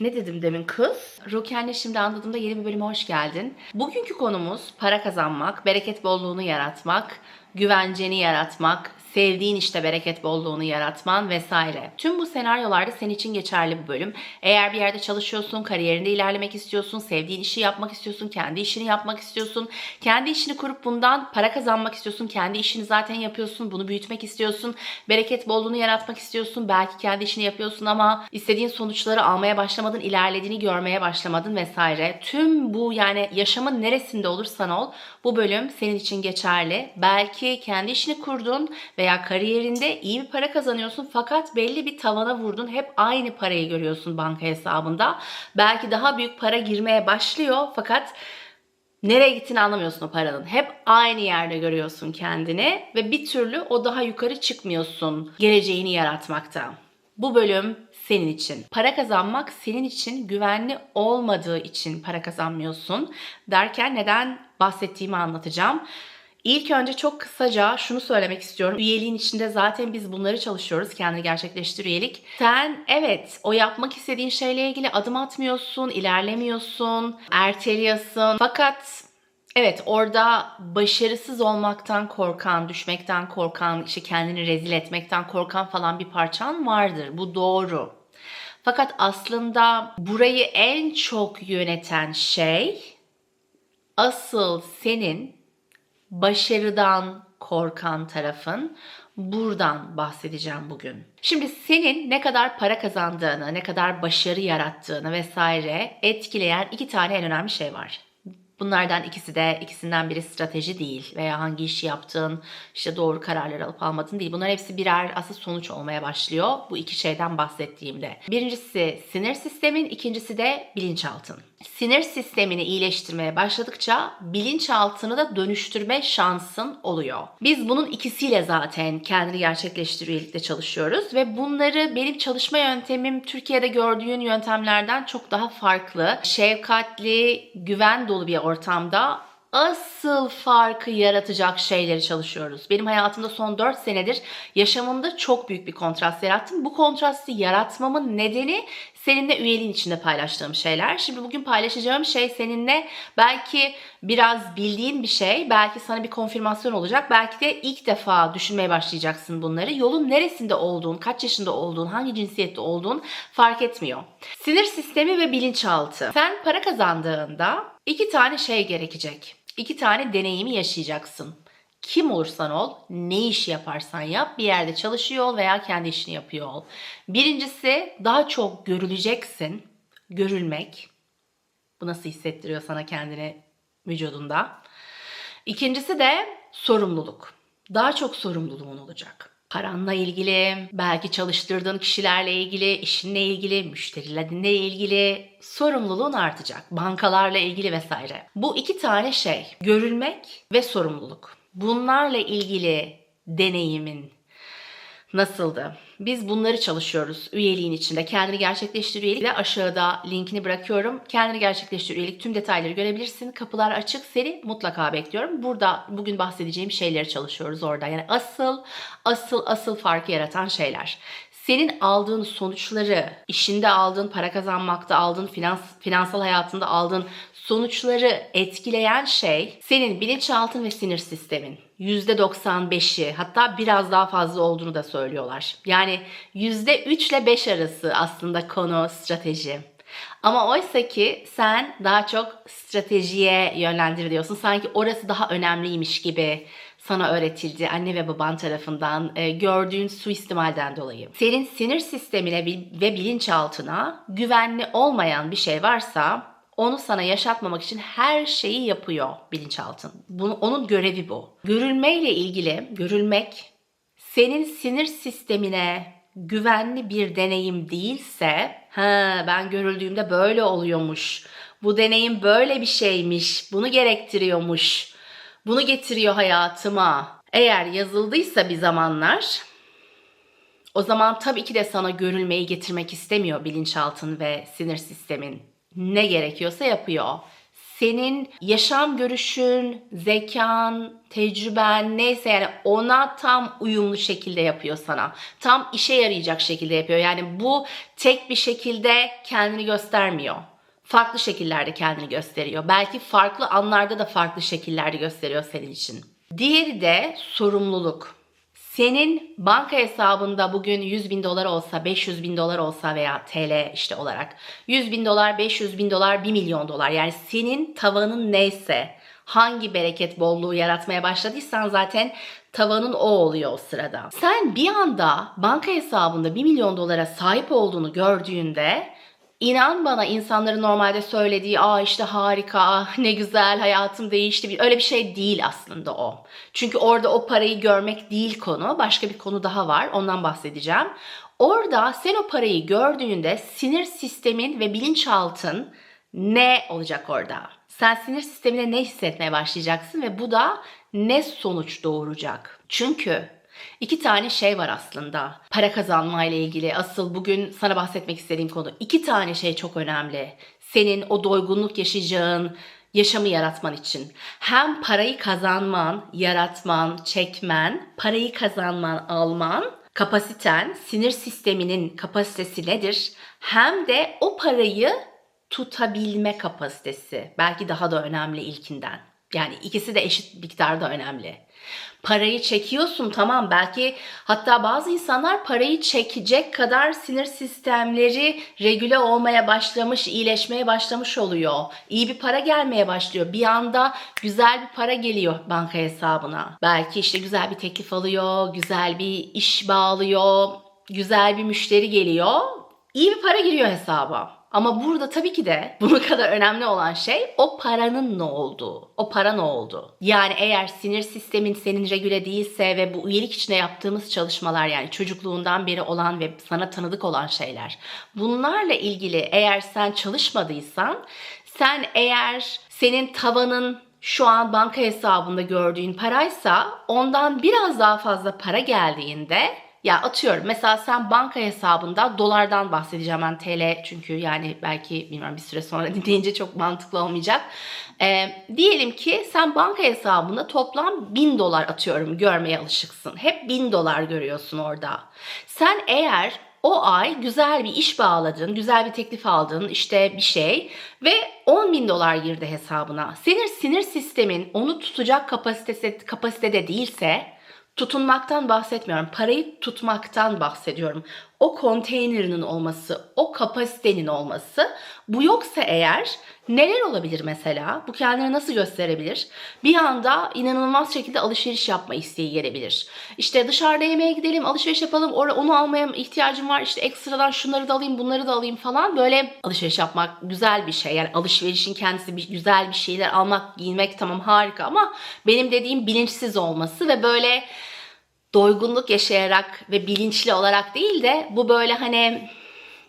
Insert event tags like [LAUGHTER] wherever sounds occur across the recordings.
Ne dedim demin kız? Roken'le şimdi anladığımda yeni bir bölüme hoş geldin. Bugünkü konumuz para kazanmak, bereket bolluğunu yaratmak, güvenceni yaratmak, sevdiğin işte bereket bolluğunu yaratman vesaire. Tüm bu senaryolarda senin için geçerli bu bölüm. Eğer bir yerde çalışıyorsun, kariyerinde ilerlemek istiyorsun, sevdiğin işi yapmak istiyorsun, kendi işini yapmak istiyorsun, kendi işini kurup bundan para kazanmak istiyorsun, kendi işini zaten yapıyorsun, bunu büyütmek istiyorsun, bereket bolluğunu yaratmak istiyorsun, belki kendi işini yapıyorsun ama istediğin sonuçları almaya başlamadın, ilerlediğini görmeye başlamadın vesaire. Tüm bu yani yaşamın neresinde olursan ol bu bölüm senin için geçerli. Belki kendi işini kurdun veya kariyerinde iyi bir para kazanıyorsun fakat belli bir tavana vurdun. Hep aynı parayı görüyorsun banka hesabında. Belki daha büyük para girmeye başlıyor fakat nereye gittiğini anlamıyorsun o paranın. Hep aynı yerde görüyorsun kendini ve bir türlü o daha yukarı çıkmıyorsun geleceğini yaratmakta. Bu bölüm senin için. Para kazanmak senin için güvenli olmadığı için para kazanmıyorsun derken neden bahsettiğimi anlatacağım. İlk önce çok kısaca şunu söylemek istiyorum. Üyeliğin içinde zaten biz bunları çalışıyoruz. Kendini gerçekleştir üyelik. Sen evet o yapmak istediğin şeyle ilgili adım atmıyorsun, ilerlemiyorsun, erteliyorsun. Fakat Evet orada başarısız olmaktan korkan, düşmekten korkan, işte kendini rezil etmekten korkan falan bir parçan vardır. Bu doğru. Fakat aslında burayı en çok yöneten şey asıl senin başarıdan korkan tarafın buradan bahsedeceğim bugün. Şimdi senin ne kadar para kazandığını, ne kadar başarı yarattığını vesaire etkileyen iki tane en önemli şey var. Bunlardan ikisi de ikisinden biri strateji değil veya hangi işi yaptığın, işte doğru kararlar alıp almadığın değil. Bunlar hepsi birer asıl sonuç olmaya başlıyor bu iki şeyden bahsettiğimde. Birincisi sinir sistemin, ikincisi de bilinçaltın. Sinir sistemini iyileştirmeye başladıkça bilinçaltını da dönüştürme şansın oluyor. Biz bunun ikisiyle zaten kendini gerçekleştir çalışıyoruz ve bunları benim çalışma yöntemim Türkiye'de gördüğün yöntemlerden çok daha farklı. Şefkatli, güven dolu bir ortamda asıl farkı yaratacak şeyleri çalışıyoruz. Benim hayatımda son 4 senedir yaşamımda çok büyük bir kontrast yarattım. Bu kontrastı yaratmamın nedeni seninle üyeliğin içinde paylaştığım şeyler. Şimdi bugün paylaşacağım şey seninle belki biraz bildiğin bir şey, belki sana bir konfirmasyon olacak. Belki de ilk defa düşünmeye başlayacaksın bunları. Yolun neresinde olduğun, kaç yaşında olduğun, hangi cinsiyette olduğun fark etmiyor. Sinir sistemi ve bilinçaltı. Sen para kazandığında iki tane şey gerekecek. İki tane deneyimi yaşayacaksın. Kim olursan ol, ne iş yaparsan yap, bir yerde çalışıyor ol veya kendi işini yapıyor ol. Birincisi daha çok görüleceksin. Görülmek. Bu nasıl hissettiriyor sana kendini vücudunda. İkincisi de sorumluluk. Daha çok sorumluluğun olacak. Paranla ilgili, belki çalıştırdığın kişilerle ilgili, işinle ilgili, müşterilerinle ilgili sorumluluğun artacak. Bankalarla ilgili vesaire. Bu iki tane şey, görülmek ve sorumluluk. Bunlarla ilgili deneyimin nasıldı? Biz bunları çalışıyoruz üyeliğin içinde. Kendini gerçekleştir üyelikle aşağıda linkini bırakıyorum. Kendini gerçekleştir üyelik tüm detayları görebilirsin. Kapılar açık. Seni mutlaka bekliyorum. Burada bugün bahsedeceğim şeyleri çalışıyoruz orada. Yani asıl asıl asıl farkı yaratan şeyler. Senin aldığın sonuçları, işinde aldığın, para kazanmakta aldığın, finans, finansal hayatında aldığın sonuçları etkileyen şey senin bilinçaltın ve sinir sistemin. %95'i hatta biraz daha fazla olduğunu da söylüyorlar. Yani %3 ile 5 arası aslında konu strateji. Ama oysa ki sen daha çok stratejiye yönlendiriliyorsun. Sanki orası daha önemliymiş gibi sana öğretildi anne ve baban tarafından e, gördüğün suistimalden dolayı. Senin sinir sistemine ve bilinçaltına güvenli olmayan bir şey varsa onu sana yaşatmamak için her şeyi yapıyor bilinçaltın. Bunu, onun görevi bu. Görülmeyle ilgili, görülmek senin sinir sistemine güvenli bir deneyim değilse, ha ben görüldüğümde böyle oluyormuş. Bu deneyim böyle bir şeymiş. Bunu gerektiriyormuş. Bunu getiriyor hayatıma. Eğer yazıldıysa bir zamanlar o zaman tabii ki de sana görülmeyi getirmek istemiyor bilinçaltın ve sinir sistemin ne gerekiyorsa yapıyor. senin yaşam görüşün, zekan, tecrüben neyse yani ona tam uyumlu şekilde yapıyor sana. Tam işe yarayacak şekilde yapıyor. Yani bu tek bir şekilde kendini göstermiyor. Farklı şekillerde kendini gösteriyor. Belki farklı anlarda da farklı şekillerde gösteriyor senin için. Diğeri de sorumluluk. Senin banka hesabında bugün 100 bin dolar olsa, 500 bin dolar olsa veya TL işte olarak 100 bin dolar, 500 bin dolar, 1 milyon dolar yani senin tavanın neyse hangi bereket bolluğu yaratmaya başladıysan zaten tavanın o oluyor o sırada. Sen bir anda banka hesabında 1 milyon dolara sahip olduğunu gördüğünde İnan bana insanların normalde söylediği aa işte harika, ah ne güzel hayatım değişti. Öyle bir şey değil aslında o. Çünkü orada o parayı görmek değil konu. Başka bir konu daha var. Ondan bahsedeceğim. Orada sen o parayı gördüğünde sinir sistemin ve bilinçaltın ne olacak orada? Sen sinir sistemine ne hissetmeye başlayacaksın ve bu da ne sonuç doğuracak? Çünkü İki tane şey var aslında para kazanma ile ilgili. Asıl bugün sana bahsetmek istediğim konu. İki tane şey çok önemli. Senin o doygunluk yaşayacağın yaşamı yaratman için. Hem parayı kazanman, yaratman, çekmen, parayı kazanman, alman, kapasiten, sinir sisteminin kapasitesi nedir? Hem de o parayı tutabilme kapasitesi. Belki daha da önemli ilkinden. Yani ikisi de eşit miktarda önemli. Parayı çekiyorsun tamam belki hatta bazı insanlar parayı çekecek kadar sinir sistemleri regüle olmaya başlamış, iyileşmeye başlamış oluyor. İyi bir para gelmeye başlıyor. Bir anda güzel bir para geliyor banka hesabına. Belki işte güzel bir teklif alıyor, güzel bir iş bağlıyor, güzel bir müşteri geliyor. İyi bir para giriyor hesaba. Ama burada tabii ki de bunu [LAUGHS] kadar önemli olan şey o paranın ne olduğu. O para ne oldu? Yani eğer sinir sistemin senin regüle değilse ve bu üyelik içinde yaptığımız çalışmalar yani çocukluğundan beri olan ve sana tanıdık olan şeyler. Bunlarla ilgili eğer sen çalışmadıysan sen eğer senin tavanın şu an banka hesabında gördüğün paraysa ondan biraz daha fazla para geldiğinde ya atıyorum mesela sen banka hesabında dolardan bahsedeceğim ben TL çünkü yani belki bilmiyorum bir süre sonra [LAUGHS] dinleyince çok mantıklı olmayacak. Ee, diyelim ki sen banka hesabında toplam 1000 dolar atıyorum görmeye alışıksın. Hep 1000 dolar görüyorsun orada. Sen eğer o ay güzel bir iş bağladın, güzel bir teklif aldın, işte bir şey ve 10 bin dolar girdi hesabına. Senin sinir sistemin onu tutacak kapasitesi, kapasitede değilse tutunmaktan bahsetmiyorum. Parayı tutmaktan bahsediyorum. O konteynerinin olması, o kapasitenin olması. Bu yoksa eğer neler olabilir mesela? Bu kendini nasıl gösterebilir? Bir anda inanılmaz şekilde alışveriş yapma isteği gelebilir. İşte dışarıda yemeğe gidelim, alışveriş yapalım, onu almaya ihtiyacım var. İşte ekstradan şunları da alayım, bunları da alayım falan. Böyle alışveriş yapmak güzel bir şey. Yani alışverişin kendisi bir güzel bir şeyler almak, giymek tamam harika ama benim dediğim bilinçsiz olması ve böyle doygunluk yaşayarak ve bilinçli olarak değil de bu böyle hani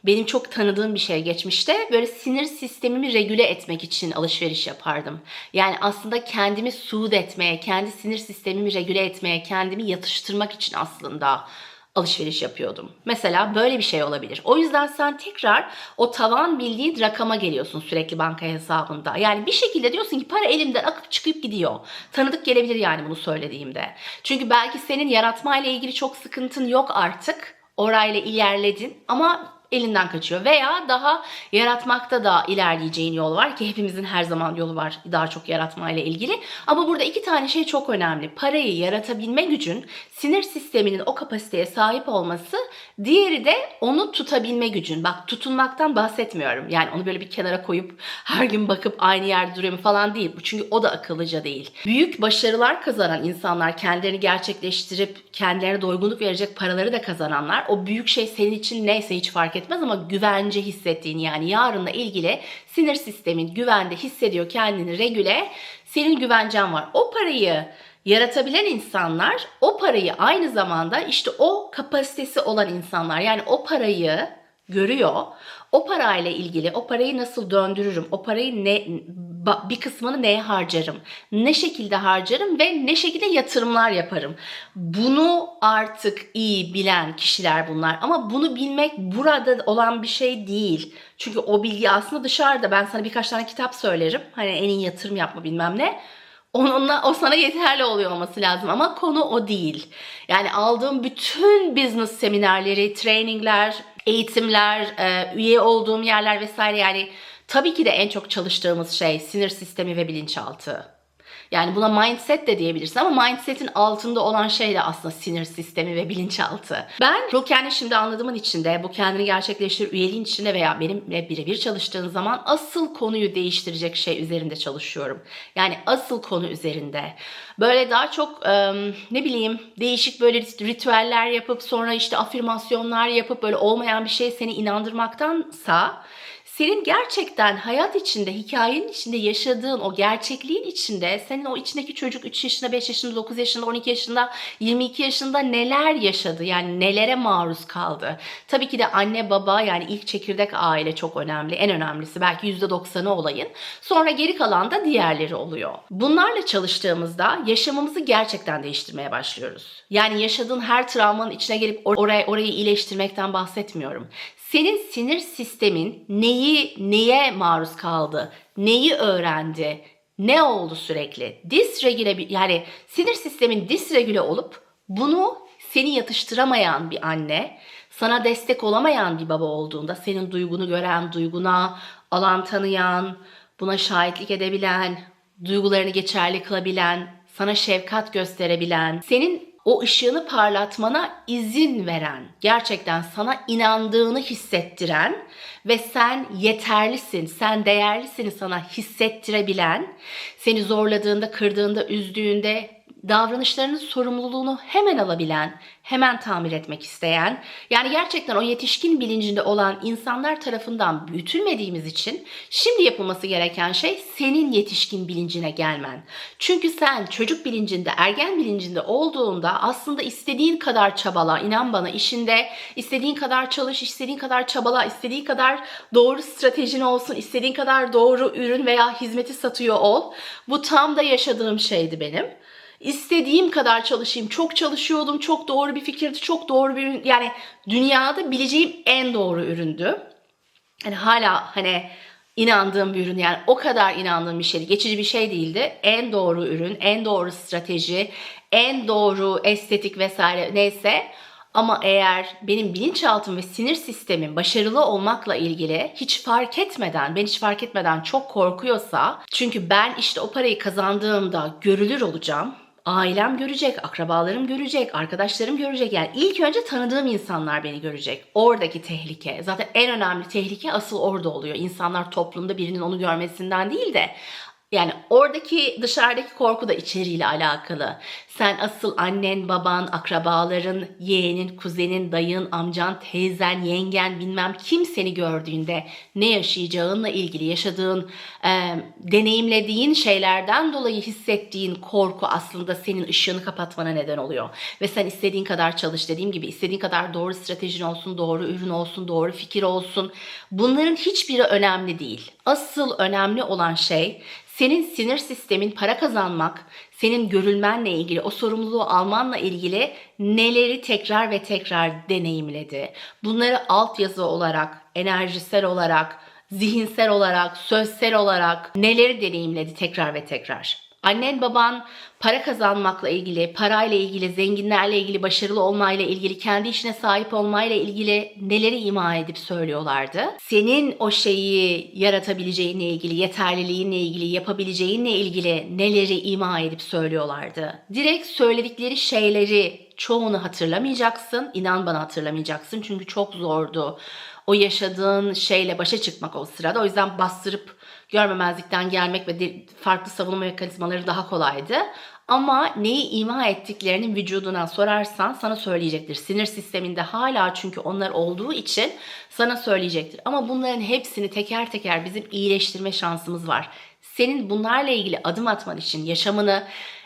benim çok tanıdığım bir şey geçmişte. Böyle sinir sistemimi regüle etmek için alışveriş yapardım. Yani aslında kendimi suud etmeye, kendi sinir sistemimi regüle etmeye, kendimi yatıştırmak için aslında alışveriş yapıyordum. Mesela böyle bir şey olabilir. O yüzden sen tekrar o tavan bildiğin rakama geliyorsun sürekli banka hesabında. Yani bir şekilde diyorsun ki para elimden akıp çıkıp gidiyor. Tanıdık gelebilir yani bunu söylediğimde. Çünkü belki senin yaratmayla ilgili çok sıkıntın yok artık. Orayla ilerledin ama elinden kaçıyor. Veya daha yaratmakta da ilerleyeceğin yol var ki hepimizin her zaman yolu var daha çok yaratmayla ilgili. Ama burada iki tane şey çok önemli. Parayı yaratabilme gücün sinir sisteminin o kapasiteye sahip olması, diğeri de onu tutabilme gücün. Bak tutunmaktan bahsetmiyorum. Yani onu böyle bir kenara koyup her gün bakıp aynı yerde duruyor mu falan değil. Çünkü o da akıllıca değil. Büyük başarılar kazanan insanlar, kendilerini gerçekleştirip kendilerine doygunluk verecek paraları da kazananlar, o büyük şey senin için neyse hiç fark etmez ama güvence hissettiğini yani yarınla ilgili sinir sistemin güvende hissediyor kendini regüle. Senin güvencen var. O parayı yaratabilen insanlar o parayı aynı zamanda işte o kapasitesi olan insanlar yani o parayı görüyor. O parayla ilgili o parayı nasıl döndürürüm? O parayı ne bir kısmını neye harcarım? Ne şekilde harcarım ve ne şekilde yatırımlar yaparım? Bunu artık iyi bilen kişiler bunlar. Ama bunu bilmek burada olan bir şey değil. Çünkü o bilgi aslında dışarıda. Ben sana birkaç tane kitap söylerim. Hani en iyi yatırım yapma bilmem ne. Onunla o sana yeterli oluyor olması lazım ama konu o değil. Yani aldığım bütün business seminerleri, trainingler, eğitimler, e, üye olduğum yerler vesaire yani tabii ki de en çok çalıştığımız şey sinir sistemi ve bilinçaltı. Yani buna mindset de diyebilirsin ama mindset'in altında olan şey de aslında sinir sistemi ve bilinçaltı. Ben bu kendi şimdi anladığımın içinde, bu kendini gerçekleştir üyeliğin içinde veya benimle birebir çalıştığın zaman asıl konuyu değiştirecek şey üzerinde çalışıyorum. Yani asıl konu üzerinde. Böyle daha çok ım, ne bileyim değişik böyle ritüeller yapıp sonra işte afirmasyonlar yapıp böyle olmayan bir şey seni inandırmaktansa senin gerçekten hayat içinde, hikayenin içinde yaşadığın o gerçekliğin içinde senin o içindeki çocuk 3 yaşında, 5 yaşında, 9 yaşında, 12 yaşında, 22 yaşında neler yaşadı? Yani nelere maruz kaldı? Tabii ki de anne baba yani ilk çekirdek aile çok önemli. En önemlisi belki %90'ı olayın. Sonra geri kalan da diğerleri oluyor. Bunlarla çalıştığımızda yaşamımızı gerçekten değiştirmeye başlıyoruz. Yani yaşadığın her travmanın içine gelip or- oraya orayı iyileştirmekten bahsetmiyorum. Senin sinir sistemin neyi neye maruz kaldı, neyi öğrendi, ne oldu sürekli? Disregüle yani sinir sistemin disregüle olup bunu seni yatıştıramayan bir anne, sana destek olamayan bir baba olduğunda senin duygunu gören, duyguna alan tanıyan, buna şahitlik edebilen, duygularını geçerli kılabilen, sana şefkat gösterebilen, senin o ışığını parlatmana izin veren, gerçekten sana inandığını hissettiren ve sen yeterlisin, sen değerlisin sana hissettirebilen, seni zorladığında, kırdığında, üzdüğünde davranışlarının sorumluluğunu hemen alabilen, hemen tamir etmek isteyen, yani gerçekten o yetişkin bilincinde olan insanlar tarafından büyütülmediğimiz için şimdi yapılması gereken şey senin yetişkin bilincine gelmen. Çünkü sen çocuk bilincinde, ergen bilincinde olduğunda aslında istediğin kadar çabala, inan bana işinde istediğin kadar çalış, istediğin kadar çabala, istediğin kadar doğru stratejin olsun, istediğin kadar doğru ürün veya hizmeti satıyor ol. Bu tam da yaşadığım şeydi benim. İstediğim kadar çalışayım. Çok çalışıyordum. Çok doğru bir fikirdi. Çok doğru bir. Yani dünyada bileceğim en doğru üründü. Hani hala hani inandığım bir ürün yani o kadar inandığım bir şeydi. Geçici bir şey değildi. En doğru ürün, en doğru strateji, en doğru estetik vesaire neyse. Ama eğer benim bilinçaltım ve sinir sistemim başarılı olmakla ilgili hiç fark etmeden, ben hiç fark etmeden çok korkuyorsa, çünkü ben işte o parayı kazandığımda görülür olacağım. Ailem görecek, akrabalarım görecek, arkadaşlarım görecek. Yani ilk önce tanıdığım insanlar beni görecek. Oradaki tehlike. Zaten en önemli tehlike asıl orada oluyor. İnsanlar toplumda birinin onu görmesinden değil de yani oradaki dışarıdaki korku da içeriğiyle alakalı. Sen asıl annen, baban, akrabaların, yeğenin, kuzenin, dayın, amcan, teyzen, yengen bilmem kim seni gördüğünde ne yaşayacağınla ilgili yaşadığın, e, deneyimlediğin şeylerden dolayı hissettiğin korku aslında senin ışığını kapatmana neden oluyor. Ve sen istediğin kadar çalış dediğim gibi istediğin kadar doğru stratejin olsun, doğru ürün olsun, doğru fikir olsun. Bunların hiçbiri önemli değil. Asıl önemli olan şey senin sinir sistemin para kazanmak, senin görülmenle ilgili, o sorumluluğu almanla ilgili neleri tekrar ve tekrar deneyimledi. Bunları altyazı olarak, enerjisel olarak, zihinsel olarak, sözsel olarak neleri deneyimledi tekrar ve tekrar. Annen baban para kazanmakla ilgili, parayla ilgili, zenginlerle ilgili, başarılı olmayla ilgili, kendi işine sahip olmayla ilgili neleri ima edip söylüyorlardı. Senin o şeyi yaratabileceğinle ilgili, yeterliliğinle ilgili, yapabileceğinle ilgili neleri ima edip söylüyorlardı. Direkt söyledikleri şeyleri çoğunu hatırlamayacaksın. İnan bana hatırlamayacaksın çünkü çok zordu. O yaşadığın şeyle başa çıkmak o sırada. O yüzden bastırıp görmemezlikten gelmek ve farklı savunma mekanizmaları daha kolaydı. Ama neyi ima ettiklerini vücuduna sorarsan sana söyleyecektir. Sinir sisteminde hala çünkü onlar olduğu için sana söyleyecektir. Ama bunların hepsini teker teker bizim iyileştirme şansımız var. Senin bunlarla ilgili adım atman için yaşamını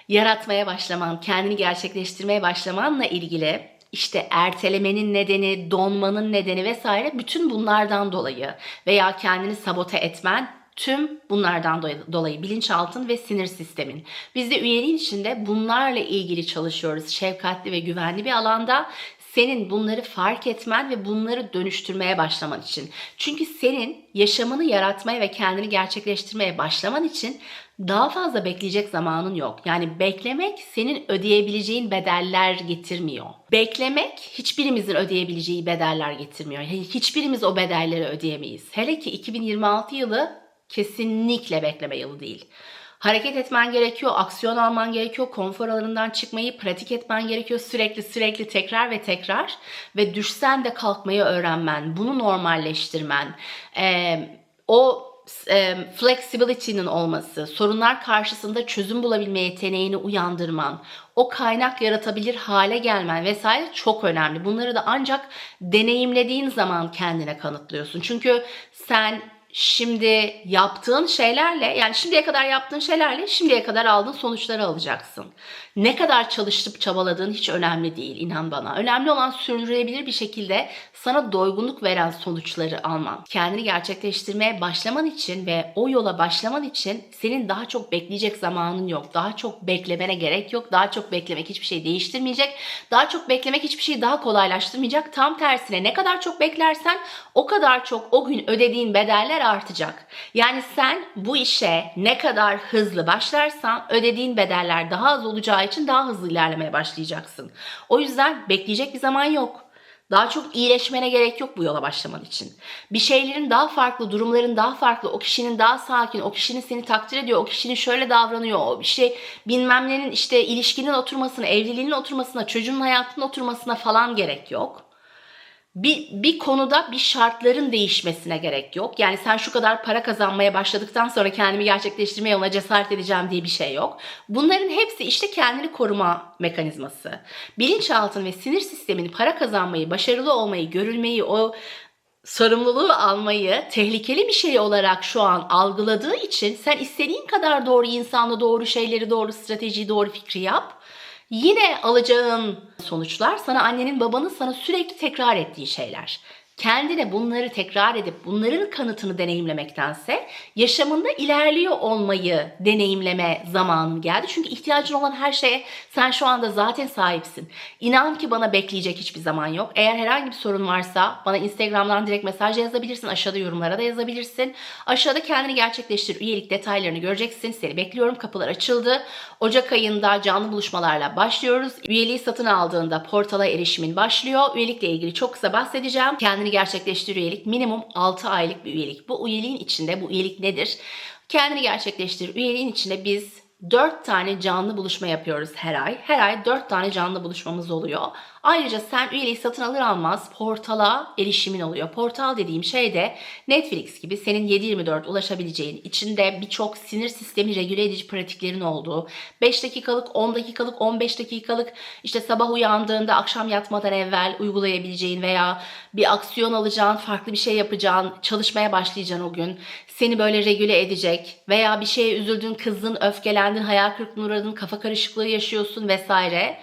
yaratmaya başlaman, kendini gerçekleştirmeye başlamanla ilgili işte ertelemenin nedeni, donmanın nedeni vesaire bütün bunlardan dolayı veya kendini sabote etmen Tüm bunlardan dolayı- bilinçaltın ve sinir sistemin. Biz de üyeliğin içinde bunlarla ilgili çalışıyoruz. Şefkatli ve güvenli bir alanda senin bunları fark etmen ve bunları dönüştürmeye başlaman için. Çünkü senin yaşamını yaratmaya ve kendini gerçekleştirmeye başlaman için daha fazla bekleyecek zamanın yok. Yani beklemek senin ödeyebileceğin bedeller getirmiyor. Beklemek hiçbirimizin ödeyebileceği bedeller getirmiyor. Hiçbirimiz o bedelleri ödeyemeyiz. Hele ki 2026 yılı kesinlikle bekleme yılı değil. Hareket etmen gerekiyor, aksiyon alman gerekiyor, konfor alanından çıkmayı pratik etmen gerekiyor sürekli sürekli tekrar ve tekrar ve düşsen de kalkmayı öğrenmen, bunu normalleştirmen, eee, o e, flexibility'nin olması, sorunlar karşısında çözüm bulabilme yeteneğini uyandırman, o kaynak yaratabilir hale gelmen vesaire çok önemli. Bunları da ancak deneyimlediğin zaman kendine kanıtlıyorsun. Çünkü sen şimdi yaptığın şeylerle yani şimdiye kadar yaptığın şeylerle şimdiye kadar aldığın sonuçları alacaksın. Ne kadar çalışıp çabaladığın hiç önemli değil inan bana. Önemli olan sürdürülebilir bir şekilde sana doygunluk veren sonuçları alman. Kendini gerçekleştirmeye başlaman için ve o yola başlaman için senin daha çok bekleyecek zamanın yok. Daha çok beklemene gerek yok. Daha çok beklemek hiçbir şey değiştirmeyecek. Daha çok beklemek hiçbir şeyi daha kolaylaştırmayacak. Tam tersine ne kadar çok beklersen o kadar çok o gün ödediğin bedeller artacak. Yani sen bu işe ne kadar hızlı başlarsan ödediğin bedeller daha az olacağı için daha hızlı ilerlemeye başlayacaksın. O yüzden bekleyecek bir zaman yok. Daha çok iyileşmene gerek yok bu yola başlaman için. Bir şeylerin daha farklı, durumların daha farklı, o kişinin daha sakin, o kişinin seni takdir ediyor, o kişinin şöyle davranıyor, o şey bilmem nenin işte ilişkinin oturmasına, evliliğinin oturmasına, çocuğun hayatının oturmasına falan gerek yok bir, bir konuda bir şartların değişmesine gerek yok. Yani sen şu kadar para kazanmaya başladıktan sonra kendimi gerçekleştirmeye yoluna cesaret edeceğim diye bir şey yok. Bunların hepsi işte kendini koruma mekanizması. Bilinçaltın ve sinir sistemin para kazanmayı, başarılı olmayı, görülmeyi, o sorumluluğu almayı tehlikeli bir şey olarak şu an algıladığı için sen istediğin kadar doğru insanla doğru şeyleri, doğru stratejiyi, doğru fikri yap. Yine alacağın sonuçlar sana annenin babanın sana sürekli tekrar ettiği şeyler. Kendine bunları tekrar edip bunların kanıtını deneyimlemektense yaşamında ilerliyor olmayı deneyimleme zamanın geldi. Çünkü ihtiyacın olan her şeye sen şu anda zaten sahipsin. İnan ki bana bekleyecek hiçbir zaman yok. Eğer herhangi bir sorun varsa bana Instagram'dan direkt mesaj yazabilirsin. Aşağıda yorumlara da yazabilirsin. Aşağıda kendini gerçekleştir üyelik detaylarını göreceksin. Seni bekliyorum. Kapılar açıldı. Ocak ayında canlı buluşmalarla başlıyoruz. Üyeliği satın aldığında portala erişimin başlıyor. Üyelikle ilgili çok kısa bahsedeceğim. Kendini gerçekleştir üyelik minimum 6 aylık bir üyelik. Bu üyeliğin içinde bu üyelik nedir? Kendini gerçekleştir üyeliğin içinde biz 4 tane canlı buluşma yapıyoruz her ay. Her ay 4 tane canlı buluşmamız oluyor. Ayrıca sen üyeliği satın alır almaz portala erişimin oluyor. Portal dediğim şey de Netflix gibi senin 7-24 ulaşabileceğin, içinde birçok sinir sistemi regüle edici pratiklerin olduğu, 5 dakikalık, 10 dakikalık, 15 dakikalık işte sabah uyandığında akşam yatmadan evvel uygulayabileceğin veya bir aksiyon alacağın, farklı bir şey yapacağın, çalışmaya başlayacaksın o gün. Seni böyle regüle edecek veya bir şeye üzüldün, kızdın, öfkelendin, hayal kırıklığına uğradın, kafa karışıklığı yaşıyorsun vesaire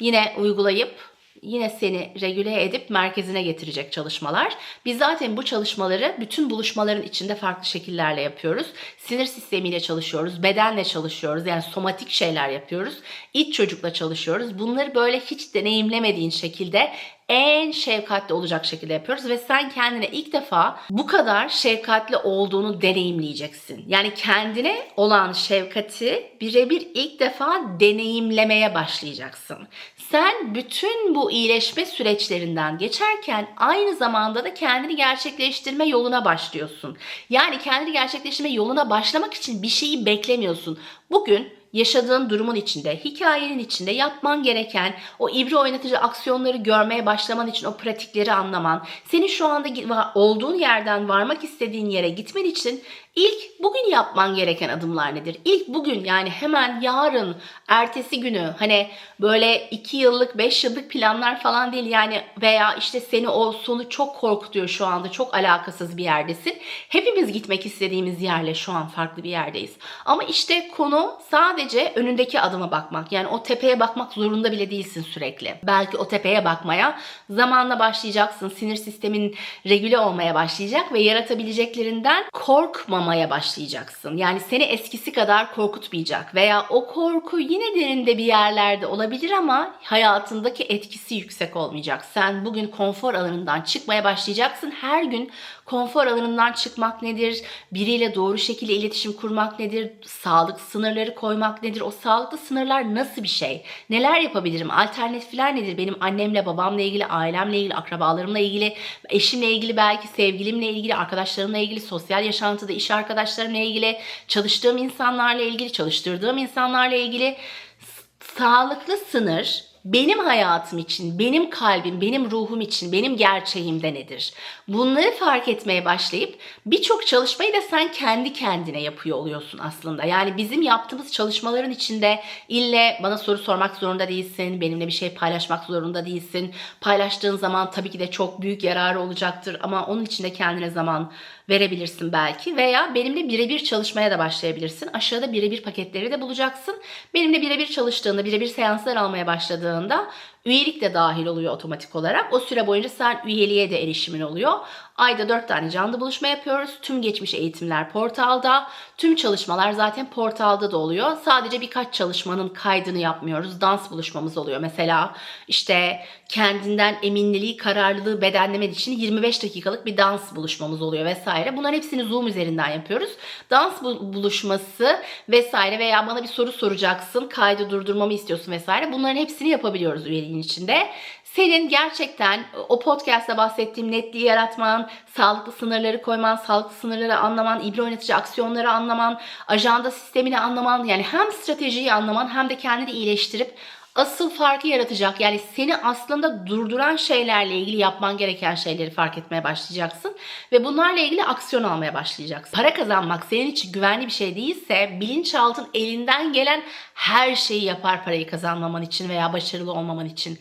yine uygulayıp yine seni regüle edip merkezine getirecek çalışmalar. Biz zaten bu çalışmaları bütün buluşmaların içinde farklı şekillerle yapıyoruz. Sinir sistemiyle çalışıyoruz, bedenle çalışıyoruz. Yani somatik şeyler yapıyoruz. İç çocukla çalışıyoruz. Bunları böyle hiç deneyimlemediğin şekilde en şefkatli olacak şekilde yapıyoruz ve sen kendine ilk defa bu kadar şefkatli olduğunu deneyimleyeceksin. Yani kendine olan şefkati birebir ilk defa deneyimlemeye başlayacaksın. Sen bütün bu iyileşme süreçlerinden geçerken aynı zamanda da kendini gerçekleştirme yoluna başlıyorsun. Yani kendini gerçekleştirme yoluna başlamak için bir şeyi beklemiyorsun. Bugün yaşadığın durumun içinde, hikayenin içinde yapman gereken o ibre oynatıcı aksiyonları görmeye başlaman için o pratikleri anlaman, senin şu anda olduğun yerden varmak istediğin yere gitmen için ilk bugün yapman gereken adımlar nedir? İlk bugün yani hemen yarın, ertesi günü hani böyle 2 yıllık, 5 yıllık planlar falan değil yani veya işte seni o sonu çok korkutuyor şu anda, çok alakasız bir yerdesin. Hepimiz gitmek istediğimiz yerle şu an farklı bir yerdeyiz. Ama işte konu sadece önündeki adıma bakmak. Yani o tepeye bakmak zorunda bile değilsin sürekli. Belki o tepeye bakmaya zamanla başlayacaksın. Sinir sistemin regüle olmaya başlayacak ve yaratabileceklerinden korkmamaya başlayacaksın. Yani seni eskisi kadar korkutmayacak veya o korku yine derinde bir yerlerde olabilir ama hayatındaki etkisi yüksek olmayacak. Sen bugün konfor alanından çıkmaya başlayacaksın. Her gün konfor alanından çıkmak nedir? Biriyle doğru şekilde iletişim kurmak nedir? Sağlık sınırları koymak nedir? O sağlıklı sınırlar nasıl bir şey? Neler yapabilirim? Alternatifler nedir? Benim annemle, babamla ilgili, ailemle ilgili, akrabalarımla ilgili, eşimle ilgili belki, sevgilimle ilgili, arkadaşlarımla ilgili, sosyal yaşantıda iş arkadaşlarımla ilgili, çalıştığım insanlarla ilgili, çalıştırdığım insanlarla ilgili sağlıklı sınır benim hayatım için, benim kalbim, benim ruhum için, benim gerçeğimde nedir? Bunları fark etmeye başlayıp birçok çalışmayı da sen kendi kendine yapıyor oluyorsun aslında. Yani bizim yaptığımız çalışmaların içinde ille bana soru sormak zorunda değilsin, benimle bir şey paylaşmak zorunda değilsin. Paylaştığın zaman tabii ki de çok büyük yararı olacaktır ama onun için de kendine zaman verebilirsin belki veya benimle birebir çalışmaya da başlayabilirsin. Aşağıda birebir paketleri de bulacaksın. Benimle birebir çalıştığında, birebir seanslar almaya başladığında üyelik de dahil oluyor otomatik olarak. O süre boyunca sen üyeliğe de erişimin oluyor. Ayda 4 tane canlı buluşma yapıyoruz. Tüm geçmiş eğitimler portalda. Tüm çalışmalar zaten portalda da oluyor. Sadece birkaç çalışmanın kaydını yapmıyoruz. Dans buluşmamız oluyor. Mesela işte kendinden eminliliği, kararlılığı bedenlemen için 25 dakikalık bir dans buluşmamız oluyor vesaire. Bunların hepsini Zoom üzerinden yapıyoruz. Dans buluşması vesaire veya bana bir soru soracaksın, kaydı durdurmamı istiyorsun vesaire. Bunların hepsini yapabiliyoruz üyeliğin içinde. Senin gerçekten o podcast'ta bahsettiğim netliği yaratman, sağlıklı sınırları koyman, sağlıklı sınırları anlaman, ibre yönetici aksiyonları anlaman, ajanda sistemini anlaman yani hem stratejiyi anlaman hem de kendini iyileştirip asıl farkı yaratacak. Yani seni aslında durduran şeylerle ilgili yapman gereken şeyleri fark etmeye başlayacaksın ve bunlarla ilgili aksiyon almaya başlayacaksın. Para kazanmak senin için güvenli bir şey değilse bilinçaltın elinden gelen her şeyi yapar parayı kazanmaman için veya başarılı olmaman için.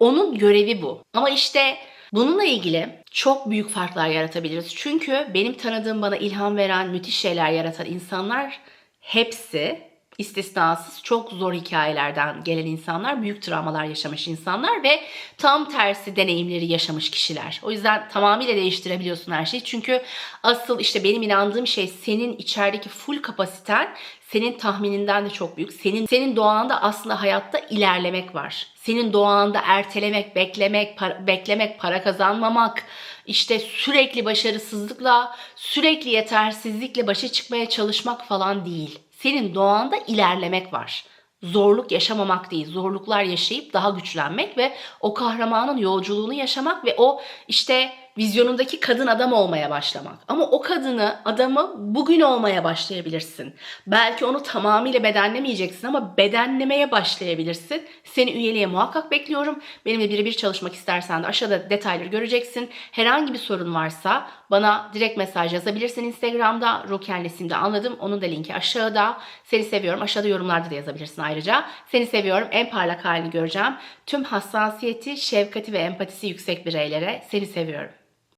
Onun görevi bu. Ama işte Bununla ilgili çok büyük farklar yaratabiliriz. Çünkü benim tanıdığım bana ilham veren, müthiş şeyler yaratan insanlar hepsi istisnasız çok zor hikayelerden gelen insanlar, büyük travmalar yaşamış insanlar ve tam tersi deneyimleri yaşamış kişiler. O yüzden tamamıyla değiştirebiliyorsun her şeyi. Çünkü asıl işte benim inandığım şey senin içerideki full kapasiten senin tahmininden de çok büyük. Senin senin doğanda aslında hayatta ilerlemek var. Senin doğanda ertelemek, beklemek, para, beklemek, para kazanmamak, işte sürekli başarısızlıkla, sürekli yetersizlikle başa çıkmaya çalışmak falan değil. Senin doğanda ilerlemek var. Zorluk yaşamamak değil, zorluklar yaşayıp daha güçlenmek ve o kahramanın yolculuğunu yaşamak ve o işte vizyonundaki kadın adam olmaya başlamak. Ama o kadını, adamı bugün olmaya başlayabilirsin. Belki onu tamamıyla bedenlemeyeceksin ama bedenlemeye başlayabilirsin. Seni üyeliğe muhakkak bekliyorum. Benimle birebir çalışmak istersen de aşağıda detayları göreceksin. Herhangi bir sorun varsa bana direkt mesaj yazabilirsin Instagram'da. Rokenlesim'de anladım. Onun da linki aşağıda. Seni seviyorum. Aşağıda yorumlarda da yazabilirsin ayrıca. Seni seviyorum. En parlak halini göreceğim. Tüm hassasiyeti, şefkati ve empatisi yüksek bireylere seni seviyorum.